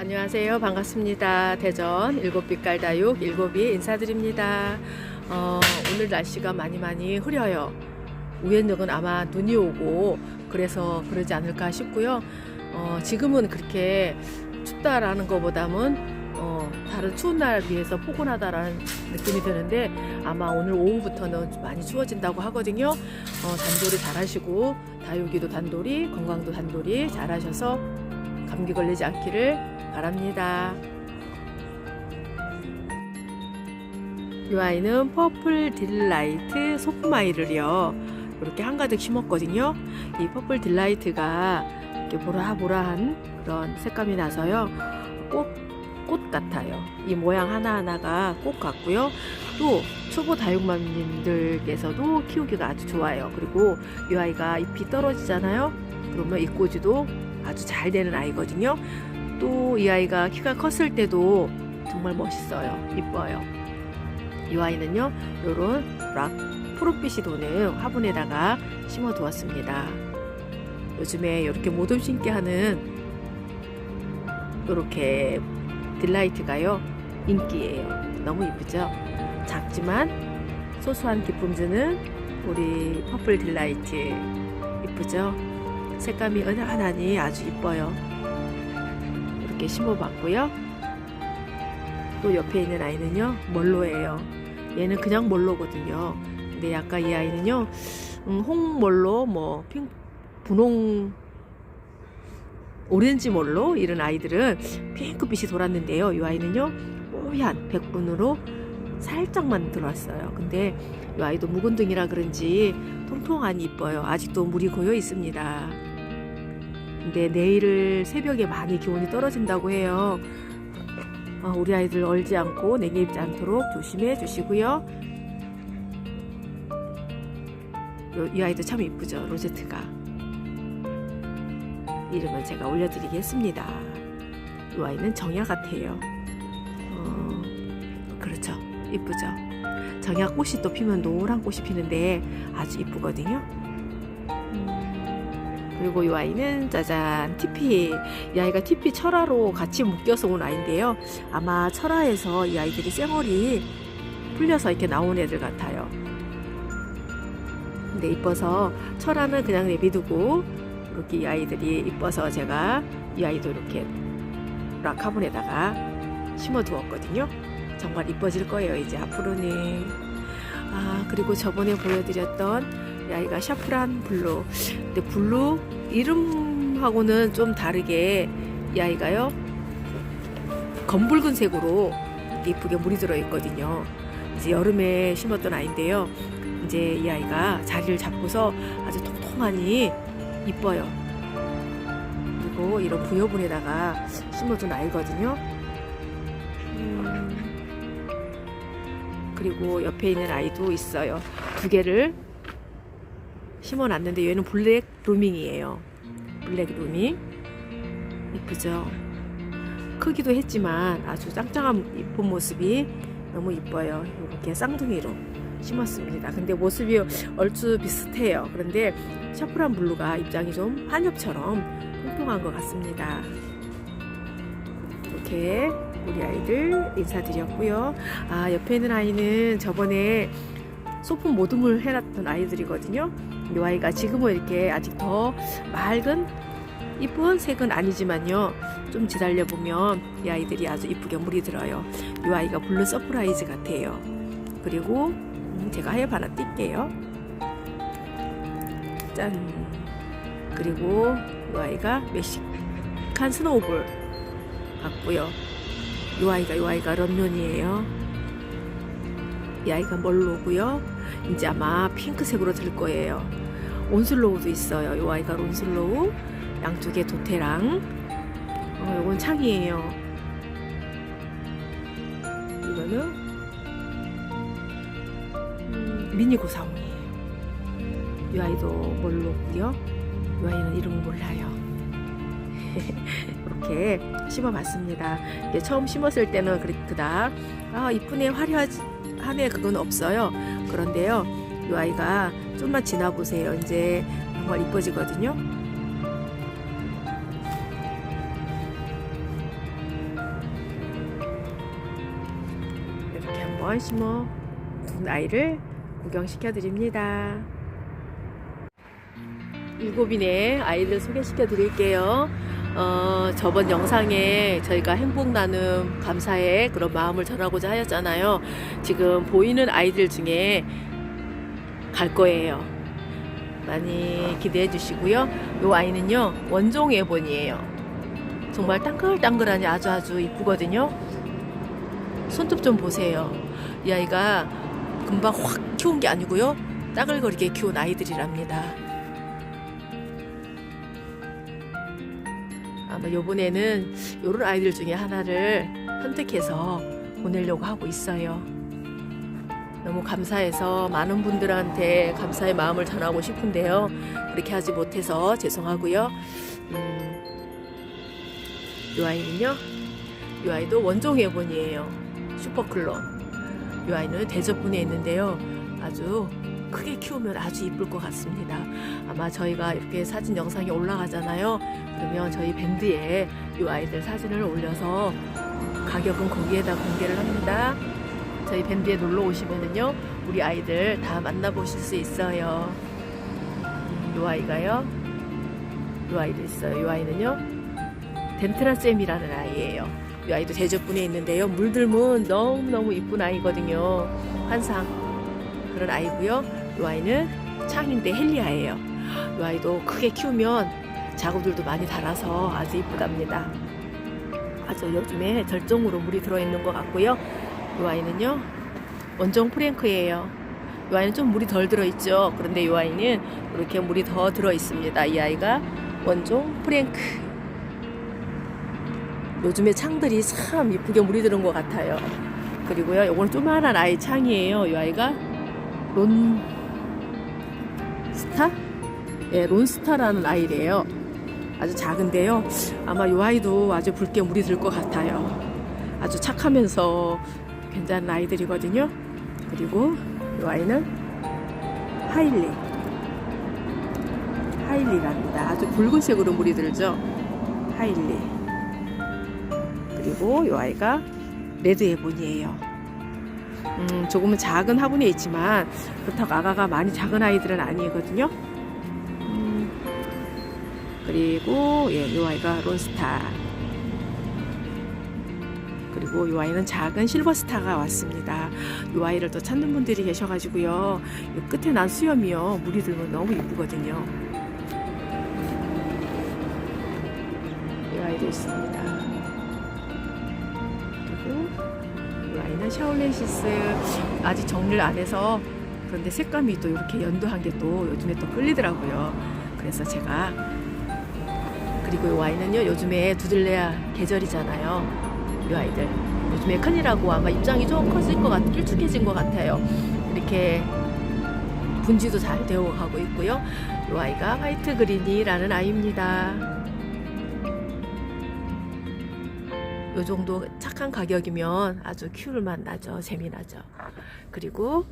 안녕하세요. 반갑습니다. 대전 일곱빛 깔 다육 일곱이 인사드립니다. 어, 오늘 날씨가 많이 많이 흐려요. 우연적은 아마 눈이 오고 그래서 그러지 않을까 싶고요. 어, 지금은 그렇게 춥다라는 것보다는 어, 다른 추운 날 비해서 포근하다라는 느낌이 드는데 아마 오늘 오후부터는 좀 많이 추워진다고 하거든요. 어, 단돌이 잘하시고 다육이도 단돌이 건강도 단돌이 잘하셔서 감기 걸리지 않기를 바랍니다. 이 아이는 퍼플 딜라이트 소품아이를요 이렇게 한가득 심었거든요. 이 퍼플 딜라이트가 이렇게 보라보라한 그런 색감이 나서요. 꽃, 꽃 같아요. 이 모양 하나하나가 꽃 같고요. 또 초보 다육맘님들께서도 키우기가 아주 좋아요. 그리고 이 아이가 잎이 떨어지잖아요. 그러면 잎꽂이도 아주 잘 되는 아이거든요. 또 이 아이가 키가 컸을 때도 정말 멋있어요. 이뻐요. 이 아이는요, 요런 락 프로빛이 도는 화분에다가 심어 두었습니다. 요즘에 이렇게 모듬 심게 하는 이렇게 딜라이트가요, 인기예요. 너무 이쁘죠? 작지만 소소한 기쁨 주는 우리 퍼플 딜라이트. 이쁘죠? 색감이 은은하니 아주 이뻐요. 이렇게 심어봤고요. 또 옆에 있는 아이는요, 멀로예요. 얘는 그냥 멀로거든요. 근데 약간 이 아이는요, 음, 홍멀로, 뭐, 핑, 분홍, 오렌지 멀로 이런 아이들은 핑크빛이 돌았는데요. 이 아이는요, 뽀얀 백분으로 살짝만 들어왔어요. 근데 이 아이도 묵은 등이라 그런지 통통하니 이뻐요. 아직도 물이 고여 있습니다. 근데 내일을 새벽에 많이 기온이 떨어진다고 해요. 어, 우리 아이들 얼지 않고 냉해 입지 않도록 조심해 주시고요. 요- 이 아이도 참 이쁘죠, 로제트가. 이름은 제가 올려드리겠습니다. 이 아이는 정야 같아요. 어, 그렇죠, 이쁘죠. 정야 꽃이 또 피면 노란 꽃이 피는데 아주 이쁘거든요. 그리고 이 아이는 짜잔 티피. 이 아이가 티피 철화로 같이 묶여서 온 아이인데요. 아마 철화에서 이 아이들이 쌩얼이 풀려서 이렇게 나온 애들 같아요. 근데 이뻐서 철화는 그냥 내비두고 이렇게 이 아이들이 이뻐서 제가 이 아이도 이렇게 락 화분에다가 심어 두었거든요. 정말 이뻐질 거예요 이제 앞으로는. 아 그리고 저번에 보여드렸던 이 아이가 샤프란 블루 근데 블루 이름하고는 좀 다르게 이 아이가요 검붉은 색으로 이쁘게 물이 들어 있거든요. 이제 여름에 심었던 아이인데요. 이제 이 아이가 자리를 잡고서 아주 통통하니 이뻐요. 그리고 이런 부여분에다가 심어둔 아이거든요. 음, 그리고 옆에 있는 아이도 있어요. 두 개를 심어놨는데 얘는 블랙 루밍이에요. 블랙 루밍 이쁘죠? 크기도 했지만 아주 짱짱한 이쁜 모습이 너무 이뻐요. 이렇게 쌍둥이로 심었습니다. 근데 모습이 얼추 비슷해요. 그런데 샤프란 블루가 입장이 좀 한엽처럼 통통한 것 같습니다. 이렇게 우리 아이들 인사드렸고요. 아 옆에 있는 아이는 저번에 소품 모둠을 해놨던 아이들이거든요. 이 아이가 지금은 이렇게 아직 더 맑은 이쁜 색은 아니지만요. 좀 지달려 보면 이 아이들이 아주 이쁘게 물이 들어요. 이 아이가 블루 서프라이즈 같아요. 그리고 음, 제가 하엽 하나 띄게요. 짠. 그리고 이 아이가 멕시칸 스노우볼 같고요. 이 아이가 이 아이가 런면이에요. 이 아이가 멀로고요. 이제 아마 핑크색으로 될 거예요. 온슬로우도 있어요. 이 아이가 온슬로우. 양쪽에 도태랑. 어, 요건 창이에요. 이거는 음, 미니 고사원이에요. 이 아이도 멀로고요. 이 아이는 이름 몰라요. 이렇게 심어봤습니다. 이게 처음 심었을 때는 그닥 아 이쁘네 화려하네 그건 없어요. 그런데요, 이 아이가 좀만 지나보세요. 이제 정말 이뻐지거든요. 이렇게 한번 심어 둔 아이를 구경시켜 드립니다. 일곱인의 아이를 소개시켜 드릴게요. 어, 저번 영상에 저희가 행복 나눔 감사의 그런 마음을 전하고자 하였잖아요. 지금 보이는 아이들 중에 갈 거예요. 많이 기대해 주시고요. 이 아이는요, 원종 애본이에요. 정말 땅글땅글하니 아주 아주 이쁘거든요. 손톱 좀 보세요. 이 아이가 금방 확 키운 게 아니고요. 따글거리게 키운 아이들이랍니다. 아마 요번에는 요런 아이들 중에 하나를 선택해서 보내려고 하고 있어요. 너무 감사해서 많은 분들한테 감사의 마음을 전하고 싶은데요. 그렇게 하지 못해서 죄송하고요. 음, 이 아이는요. 이 아이도 원종 애본이에요. 슈퍼클론. 이 아이는 대접분에 있는데요. 아주 크게 키우면 아주 이쁠 것 같습니다. 아마 저희가 이렇게 사진 영상이 올라가잖아요. 그러면 저희 밴드에 이 아이들 사진을 올려서 가격은 거기에다 공개를 합니다. 저희 밴드에 놀러 오시면은요, 우리 아이들 다 만나보실 수 있어요. 이 아이가요, 이 아이도 있어요. 이 아이는요, 덴트라 쌤이라는 아이예요. 이 아이도 대접분에 있는데요. 물들면 너무너무 이쁜 아이거든요. 환상. 그런 아이고요. 이 아이는 창인데 헬리아예요. 이 아이도 크게 키우면 자구들도 많이 달아서 아주 이쁘답니다. 아주 요즘에 절정으로 물이 들어있는 것 같고요. 이 아이는요 원종 프랭크예요. 이 아이는 좀 물이 덜 들어있죠. 그런데 이 아이는 이렇게 물이 더 들어있습니다. 이 아이가 원종 프랭크. 요즘에 창들이 참 이쁘게 물이 들은 것 같아요. 그리고요, 요거는 조그만한 아이 창이에요. 이 아이가 론 스타? 예, 론스타라는 아이래요. 아주 작은데요. 아마 이 아이도 아주 붉게 물이 들 것 같아요. 아주 착하면서 괜찮은 아이들이거든요. 그리고 이 아이는 하일리. 하일리랍니다. 아주 붉은색으로 물이 들죠. 하일리. 그리고 이 아이가 레드 에본이에요. 음, 조금은 작은 화분에 있지만 그렇다고 아가가 많이 작은 아이들은 아니거든요. 음, 그리고 예, 이 아이가 론스타. 그리고 이 아이는 작은 실버스타가 왔습니다. 이 아이를 또 찾는 분들이 계셔가지고요. 이 끝에 난 수염이요. 물이 들면 너무 이쁘거든요. 이 아이도 있습니다. 그리고 이 아이는 샤올렌시스 아직 정리를 안 해서 그런데 색감이 또 이렇게 연두한 게 또 요즘에 또 끌리더라고요. 그래서 제가 그리고 이 아이는요 요즘에 두들레아 계절이잖아요. 이 아이들 요즘에 큰이라고 아마 입장이 좀 커질 것 같, 길쭉해진 것 같아요. 이렇게 분지도 잘 되어 가고 있고요. 이 아이가 화이트 그린이라는 아이입니다. 요 정도 착한 가격이면 아주 큐를 나죠. 재미나죠. 그리고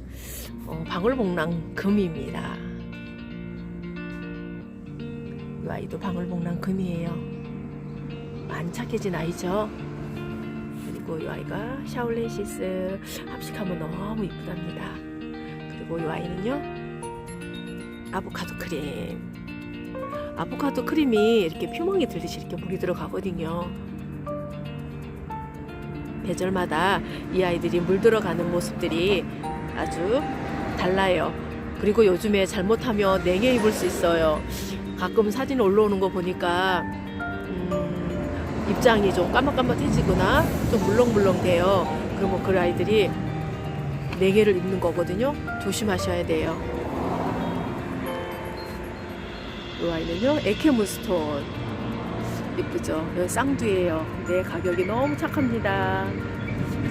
어, 방울복랑 금입니다. 이 아이도 방울복랑 금이에요. 많이 착해진 아이죠. 그리고 이 아이가 샤올렌시스 합식하면 너무 이쁘답니다. 그리고 이 아이는요 아보카도 크림. 아보카도 크림이 이렇게 표멍이 들듯이 이렇게 물이 들어가거든요. 계절마다 이 아이들이 물 들어가는 모습들이 아주 달라요. 그리고 요즘에 잘못하면 냉해 입을 수 있어요. 가끔 사진 올라오는 거 보니까 음, 입장이 좀 까맣까맣해지거나 좀 물렁물렁 돼요. 그러면 그 아이들이 냉해를 입는 거거든요. 조심하셔야 돼요. 이 아이는요, 에케무스톤. 이쁘죠? 여기 쌍두예요. 근데 가격이 너무 착합니다.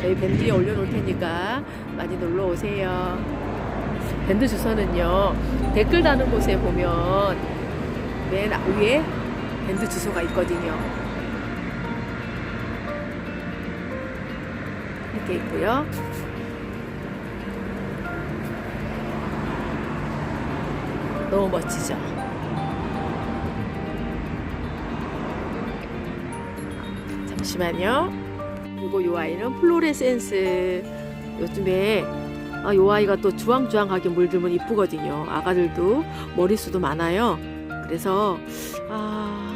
저희 밴드에 올려놓을 테니까 많이 놀러 오세요. 밴드 주소는요, 댓글 다는 곳에 보면 맨 위에 밴드 주소가 있거든요. 이렇게 있고요. 너무 멋지죠? 잠시만요. 그리고 이 아이는 플로레센스 요즘에 아, 요 아이가 또 주황주황하게 물들면 이쁘거든요. 아가들도 머리수도 많아요. 그래서 아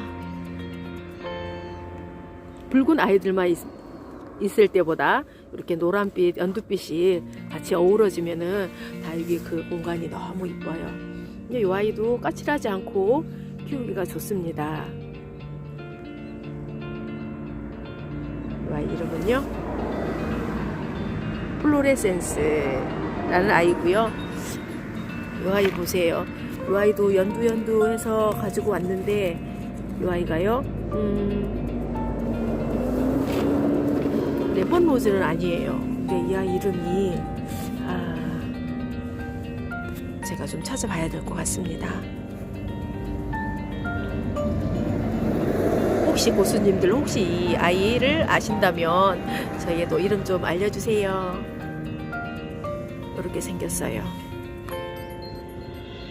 붉은 아이들만 있, 있을 때보다 이렇게 노란빛, 연두빛이 같이 어우러지면은 다육이 그 공간이 너무 이뻐요. 근데 이 아이도 까칠하지 않고 키우기가 좋습니다. 이 아이 이름은요? 플로레센스라는 아이고요. 이 아이 보세요. 이 아이도 연두연두해서 가지고 왔는데 이 아이가요. 음, 레몬 로즈는 아니에요. 근데 이 아이 이름이 아, 제가 좀 찾아봐야 될 것 같습니다. 혹시 고수님들 혹시 이 아이를 아신다면 저희에도 이름 좀 알려주세요. 이렇게 생겼어요.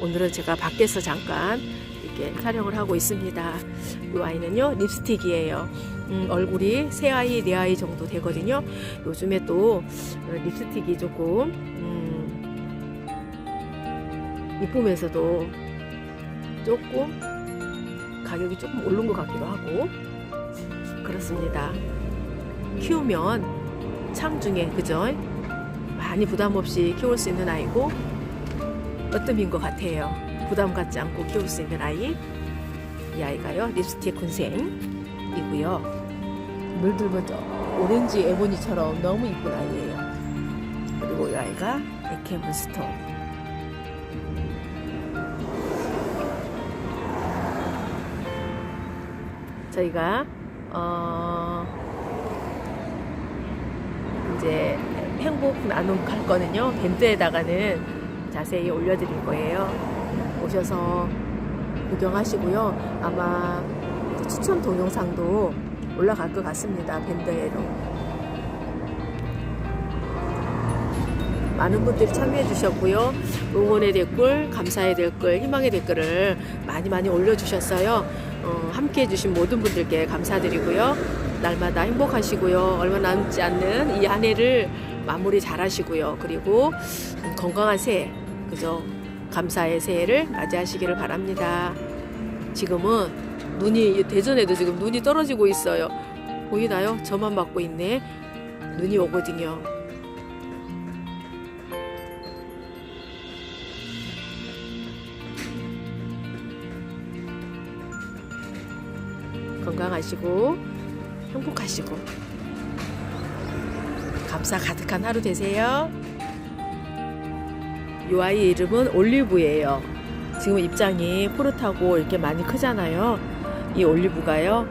오늘은 제가 밖에서 잠깐 이렇게 촬영을 하고 있습니다. 이 아이는요 립스틱이에요. 음, 얼굴이 세 아이 네 아이 정도 되거든요. 요즘에 또 립스틱이 조금 음, 이쁘면서도 조금 가격이 조금 오른 것 같기도 하고 그렇습니다. 키우면 창중에 그죠? 많이 부담 없이 키울 수 있는 아이고 어뜸인 것 같아요. 부담 갖지 않고 키울 수 있는 아이. 이 아이가요 립스틱 군생이고요. 물들면 저 오렌지 에모니처럼 너무 이쁜 아이예요. 그리고 이 아이가 에케문스톤. 저희가 어 이제 행복 나눔 갈 거는요 밴드에다가는 자세히 올려드릴 거예요 오셔서 구경하시고요 아마 추천 동영상도 올라갈 것 같습니다 밴드에로 많은 분들이 참여해 주셨고요 응원의 댓글 감사의 댓글 희망의 댓글을 많이 많이 올려주셨어요 어, 함께 해주신 모든 분들께 감사드리고요. 날마다 행복하시고요. 얼마 남지 않는 이 한 해를 마무리 잘 하시고요. 그리고 건강한 새해, 그죠? 감사의 새해를 맞이하시기를 바랍니다. 지금은 눈이, 대전에도 지금 눈이 떨어지고 있어요. 보이나요? 저만 맞고 있네. 눈이 오거든요. 건강하시고 행복하시고 감사 가득한 하루 되세요. 이 아이 이름은 올리브예요. 지금 입장이 푸릇하고 이렇게 많이 크잖아요. 이 올리브가요,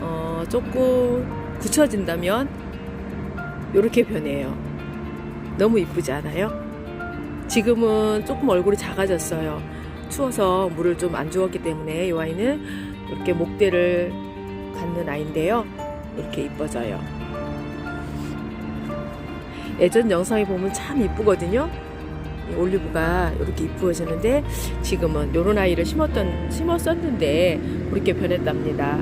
어, 조금 굳혀진다면 이렇게 변해요. 너무 이쁘지 않아요? 지금은 조금 얼굴이 작아졌어요. 추워서 물을 좀 안 주었기 때문에 이 아이는 이렇게 목대를 갖는 아이인데요. 이렇게 이뻐져요. 예전 영상에 보면 참 이쁘거든요. 이 올리브가 이렇게 이쁘어지는데 지금은 이런 아이를 심었던 심었었는데 그렇게 변했답니다.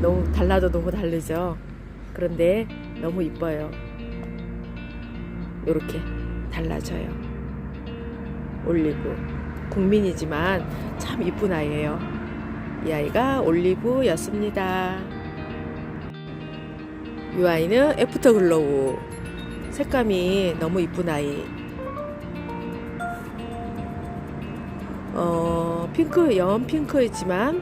너무 달라도 너무 다르죠. 그런데 너무 이뻐요. 이렇게 달라져요. 올리브 국민이지만 참 이쁜 아이예요. 이 아이가 올리브였습니다. 이 아이는 애프터 글로우. 색감이 너무 이쁜 아이. 어, 핑크, 연 핑크이지만,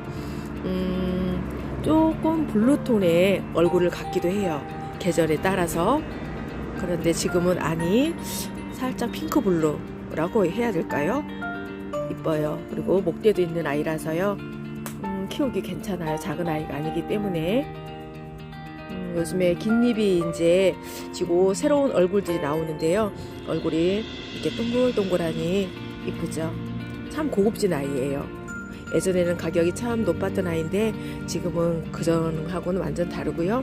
음, 조금 블루톤의 얼굴을 갖기도 해요. 계절에 따라서. 그런데 지금은 아니, 살짝 핑크 블루라고 해야 될까요? 이뻐요. 그리고 목대도 있는 아이라서요. 음, 키우기 괜찮아요. 작은 아이가 아니기 때문에. 음, 요즘에 긴 입이 이제 지고 새로운 얼굴들이 나오는데요. 얼굴이 이렇게 동글동글하니 이쁘죠. 참 고급진 아이예요. 예전에는 가격이 참 높았던 아이인데 지금은 그전하고는 완전 다르고요.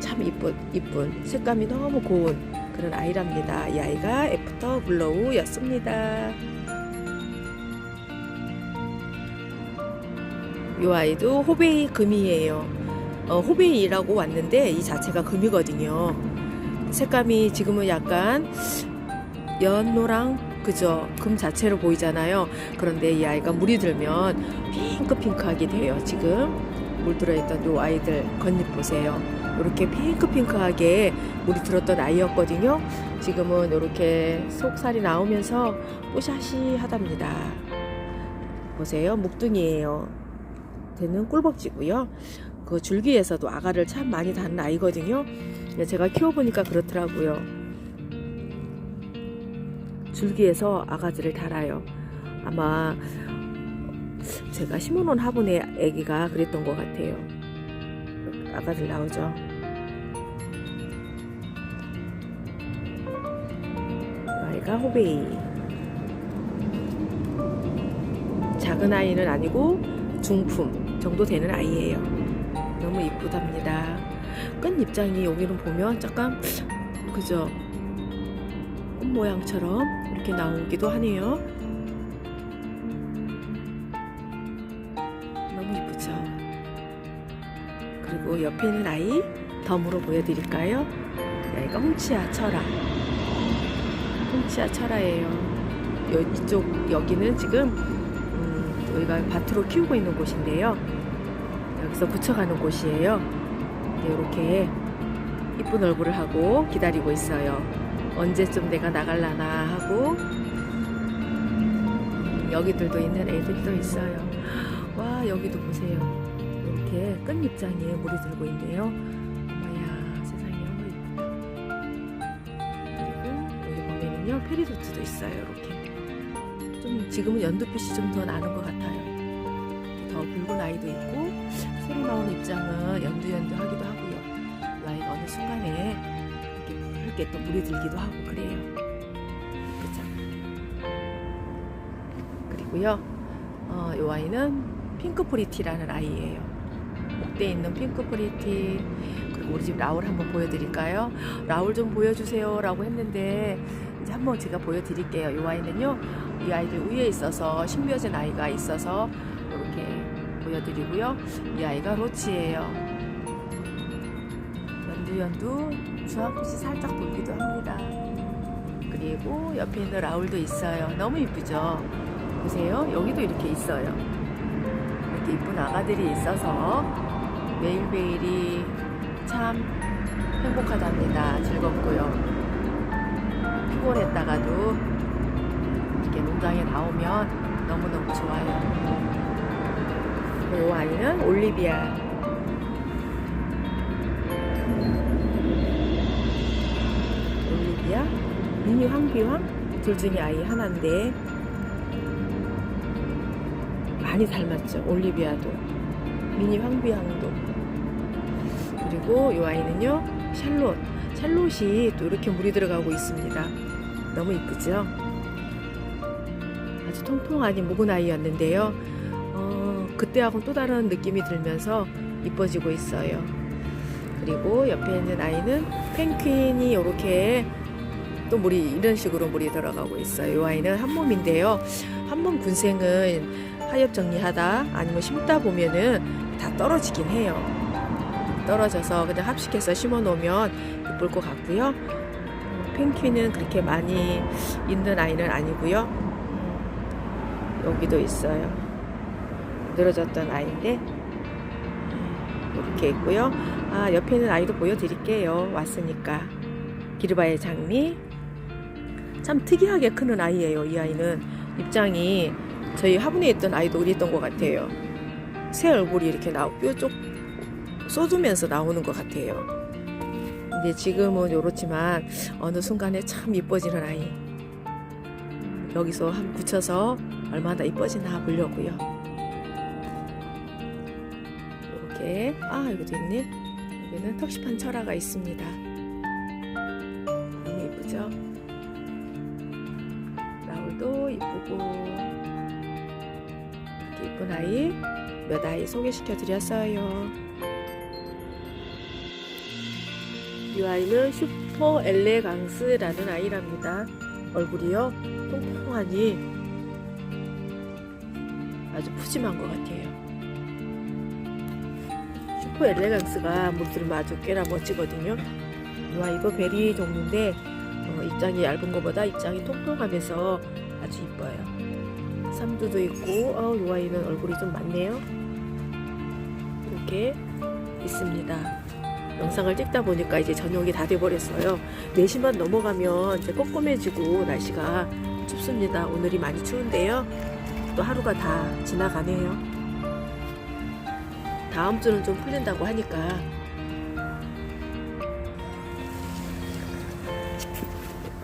참 이쁜 이쁜 색감이 너무 고운 그런 아이랍니다. 이 아이가 애프터 블로우였습니다. 이 아이도 호베이 금이에요. 어, 호베이라고 왔는데 이 자체가 금이거든요. 색감이 지금은 약간 연노랑 그죠 금 자체로 보이잖아요. 그런데 이 아이가 물이 들면 핑크핑크하게 돼요. 지금 물 들어있던 요 아이들 겉잎 보세요. 이렇게 핑크핑크하게 물이 들었던 아이였거든요. 지금은 이렇게 속살이 나오면서 뽀샤시하답니다. 보세요. 묵둥이에요. 되는 꿀벅지고요. 그 줄기에서도 아가를 참 많이 닿는 아이거든요. 제가 키워보니까 그렇더라고요. 줄기에서 아가들을 달아요. 아마 제가 심어놓은 화분의 아기가 그랬던 것 같아요. 아가들 나오죠. 아이가 호베이. 작은 아이는 아니고 중품 정도 되는 아이예요. 너무 이쁘답니다. 끝 입장이 여기는 보면 약간 그죠? 꽃 모양처럼 이렇게 나오기도 하네요. 너무 이쁘죠? 그리고 옆에 있는 아이 덤으로 보여드릴까요? 이 아이가 홍치아 철아. 홍치아 철아예요. 요, 이쪽 여기는 지금 음, 저희가 밭으로 키우고 있는 곳인데요. 여기서 붙여가는 곳이에요. 이렇게 이쁜 얼굴을 하고 기다리고 있어요. 언제쯤 내가 나갈라나 하고 음, 여기들도 있는 애들도 있어요. 와 여기도 보세요. 이렇게 끝잎장에 물이 들고 있네요. 어머야 세상에 너무 이쁘다. 그리고 여기 보면은요 페리도트도 있어요. 이렇게 좀 지금은 연두빛이 좀 더 나는 것 같아요. 더 붉은 아이도 있고 새로 나온 입장은 연두연두하기도 하고요. 이 아이가 어느 순간에 붉게 또 물이 들기도 하고 그래요. 그죠? 그리고요, 어, 이 아이는 핑크프리티라는 아이예요. 목대에 있는 핑크프리티. 그리고 우리 집 라울 한번 보여드릴까요? 라울 좀 보여주세요 라고 했는데 이제 한번 제가 보여드릴게요. 이 아이는요, 이 아이들 위에 있어서 신비어진 아이가 있어서 이렇게 보여드리고요. 이 아이가 로치예요. 연두연두 주황빛이 살짝 돌기도 합니다. 그리고 옆에 있는 라울도 있어요. 너무 이쁘죠? 보세요. 여기도 이렇게 있어요. 이렇게 이쁜 아가들이 있어서 매일매일이 참 행복하답니다. 즐겁고요. 피곤했다가도 이렇게 농장에 나오면 너무너무 좋아요. 이 아이는 올리비아. 올리비아, 미니 황비황 둘 중에 아이 하나인데 많이 닮았죠. 올리비아도 미니 황비황도 그리고 이 아이는요 샬롯. 샬롯이 또 이렇게 물이 들어가고 있습니다. 너무 이쁘죠? 아주 통통하니 묵은 아이였는데요. 어, 그때하고는 또 다른 느낌이 들면서 이뻐지고 있어요. 그리고 옆에 있는 아이는 펭귄이 이렇게 또 물이 이런 식으로 물이 들어가고 있어요. 이 아이는 한 몸인데요. 한몸 군생은 하엽 정리하다 아니면 심다 보면은 다 떨어지긴 해요. 떨어져서 그냥 합식해서 심어 놓으면 예쁠 것 같고요. 음, 펭귄은 그렇게 많이 있는 아이는 아니고요. 음, 여기도 있어요. 늘어졌던 아이인데 음, 이렇게 있고요. 아 옆에 있는 아이도 보여드릴게요. 왔으니까 기르바의 장미 참 특이하게 크는 아이예요. 이 아이는 입장이 저희 화분에 있던 아이도 그랬던 것 같아요. 새 얼굴이 이렇게 나오 뾰족 쏟으면서 나오는 것 같아요. 근데 지금은 이렇지만 어느 순간에 참 이뻐지는 아이. 여기서 한 붙여서 얼마나 이뻐지나 보려고요. 이렇게 아 여기도 있네. 여기는 턱시판 철화가 있습니다. 이쁘고 이렇게 이쁜 아이 몇 아이 소개시켜 드렸어요. 이 아이는 슈퍼 엘레강스라는 아이랍니다. 얼굴이요 통통하니 아주 푸짐한 것 같아요. 슈퍼 엘레강스가 물들면 아주 꽤나 멋지거든요. 이 아이도 베리 종류인데 어, 입장이 얇은 것보다 입장이 통통하면서 아주 이뻐요. 삼두도 있고 어, 이 아이는 얼굴이 좀 많네요. 이렇게 있습니다. 영상을 찍다 보니까 이제 저녁이 다 돼버렸어요. 4시만 넘어가면 이제 꼼꼼해지고 날씨가 춥습니다. 오늘이 많이 추운데요. 또 하루가 다 지나가네요. 다음 주는 좀 풀린다고 하니까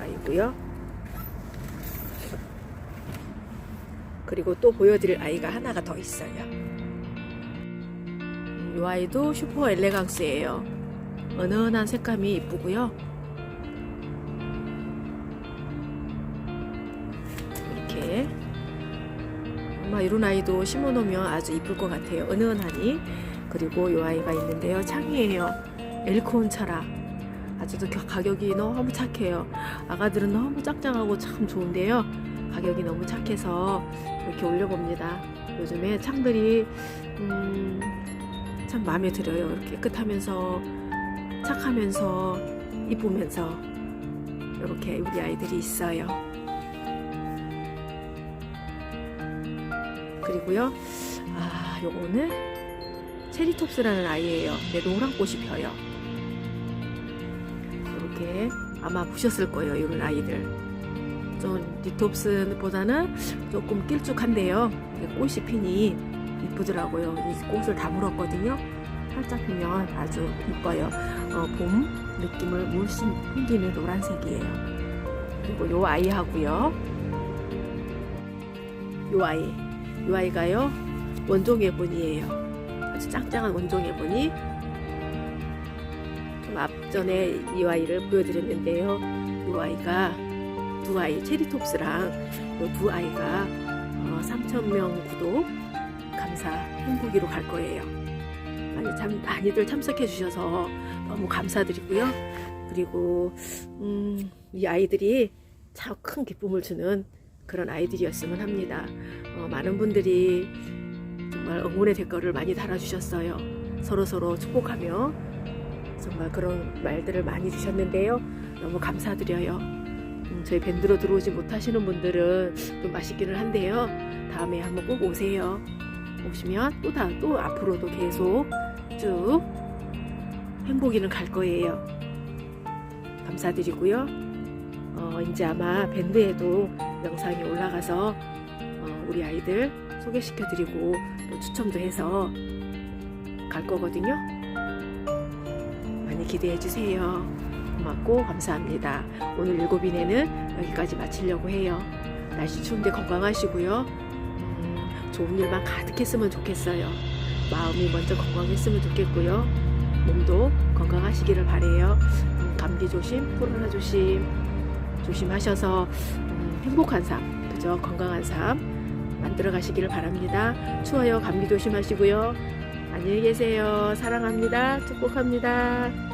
아이고요. 그리고 또 보여드릴 아이가 하나가 더 있어요. 이 아이도 슈퍼 엘레강스예요. 은은한 색감이 이쁘고요. 이렇게 아마 이런 아이도 심어놓으면 아주 이쁠 것 같아요. 은은하니 그리고 이 아이가 있는데요. 창이에요. 엘콘 차라. 아주 또 가격이 너무 착해요. 아가들은 너무 짱짱하고 참 좋은데요. 가격이 너무 착해서 이렇게 올려봅니다. 요즘에 창들이 음, 참 마음에 들어요. 이렇게 깨끗하면서 착하면서 이쁘면서 이렇게 우리 아이들이 있어요. 그리고요, 아, 요거는 체리톱스라는 아이예요. 네, 노란 꽃이 펴요. 이렇게 아마 보셨을 거예요. 이런 아이들. 좀 리톱스보다는 조금 길쭉한데요. 꽃이 피니 이쁘더라고요. 이 꽃을 다 물었거든요. 살짝 피면 아주 이뻐요. 어, 봄 느낌을 물씬 풍기는 노란색이에요. 그리고 요 아이 하고요. 요 아이. 요 아이가요. 원종 예본이에요. 아주 짱짱한 원종 예본이. 좀 앞전에 이 아이를 보여드렸는데요. 요 아이가 두 아이 체리톱스랑 요두 아이가 어, 3,000명 구독 감사 행복이로 갈 거예요. 많이 참 많이들 참석해 주셔서 너무 감사드리고요. 그리고 음, 이 아이들이 참 큰 기쁨을 주는 그런 아이들이었으면 합니다. 어, 많은 분들이 정말 응원의 댓글을 많이 달아주셨어요. 서로 서로 축복하며 정말 그런 말들을 많이 주셨는데요. 너무 감사드려요. 음, 저희 밴드로 들어오지 못하시는 분들은 좀 맛있기는 한데요. 다음에 한번 꼭 오세요. 오시면 또, 다, 또 앞으로도 계속 쭉 행복이는 갈 거예요. 감사드리고요. 어, 이제 아마 밴드에도 영상이 올라가서 어, 우리 아이들 소개시켜드리고 또 추첨도 해서 갈 거거든요. 많이 기대해 주세요. 고맙고 감사합니다. 오늘 일곱인에는 여기까지 마치려고 해요. 날씨 추운데 건강하시고요. 음, 좋은 일만 가득했으면 좋겠어요. 마음이 먼저 건강했으면 좋겠고요. 몸도 건강하시기를 바래요. 음, 감기 조심, 코로나 조심 조심하셔서 음, 행복한 삶, 그죠? 건강한 삶 만들어 가시기를 바랍니다. 추워요. 감기 조심하시고요. 안녕히 계세요. 사랑합니다. 축복합니다.